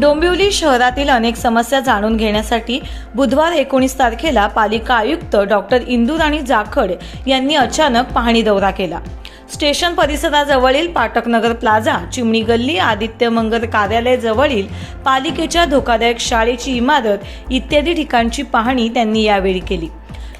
डोंबिवली शहरातील अनेक समस्या जाणून घेण्यासाठी बुधवार एकोणीस तारखेला पालिका आयुक्त डॉक्टर इंदुराणी जाखड यांनी अचानक पाहणी दौरा केला. स्टेशन परिसराजवळील पाटकनगर प्लाझा चिमणी गल्ली आदित्य मंगल कार्यालय जवळील पालिकेच्या धोकादायक शाळेची इमारत इत्यादी ठिकाणची पाहणी त्यांनी यावेळी केली.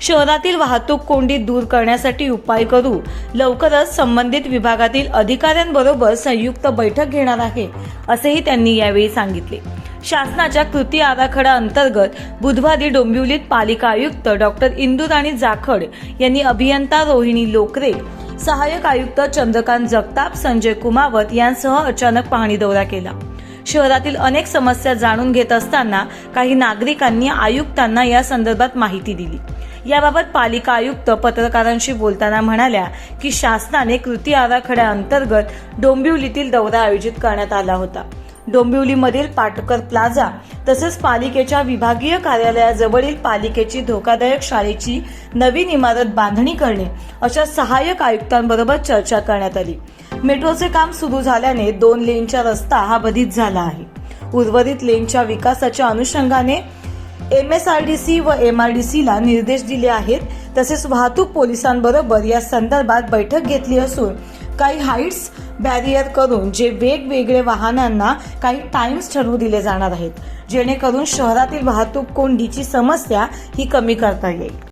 शहरातील वाहतूक कोंडी दूर करण्यासाठी उपाय करू. लवकरच संबंधित विभागातील अधिकाऱ्यांबरोबर संयुक्त बैठक घेणार आहे असेही त्यांनी यावेळी सांगितले. शासनाच्या कृती आराखडा अंतर्गत बुधवारी डोंबिवलीत पालिका आयुक्त डॉक्टर इंदुराणी जाखड यांनी अभियंता रोहिणी लोकरे सहाय्यक आयुक्त चंद्रकांत जगताप संजय कुमावत यांसह अचानक पाहणी दौरा केला. शहरातील अनेक समस्या जाणून घेत असताना काही नागरिकांनी आयुक्तांना या संदर्भात माहिती दिली. याबाबत पालिका आयुक्त पत्रकारांशी बोलताना म्हणाल्या की शासनाने कृती आराखड्याअंतर्गत डोंबिवलीतील दौरा आयोजित करण्यात आला होता. डोंबिवलीमधील पाटकर प्लाझा तसेच पालिकेच्या विभागीय कार्यालयाजवळील पालिकेची धोकादायक शाळेची नवीन इमारत बांधणी करणे अशा सहाय्यक आयुक्तांबरोबर चर्चा करण्यात आली. मेट्रोचे काम सुरू झाल्याने दोन लेनचा रस्ता हा बधित झाला आहे. उर्वरित लेनच्या विकासाच्या अनुषंगाने M S R D C व एम आर डी सीला निर्देश दिले आहेत. तसेच वाहतूक पोलिसांबरोबर या संदर्भात बैठक घेतली असून काही हाईट्स बॅरियर करून जे वेगवेगळे वाहनांना काही टाइम्स ठरवू दिले जाणार आहेत. जेणेकरून शहरातील वाहतूक कोंडीची समस्या ही कमी करता येईल.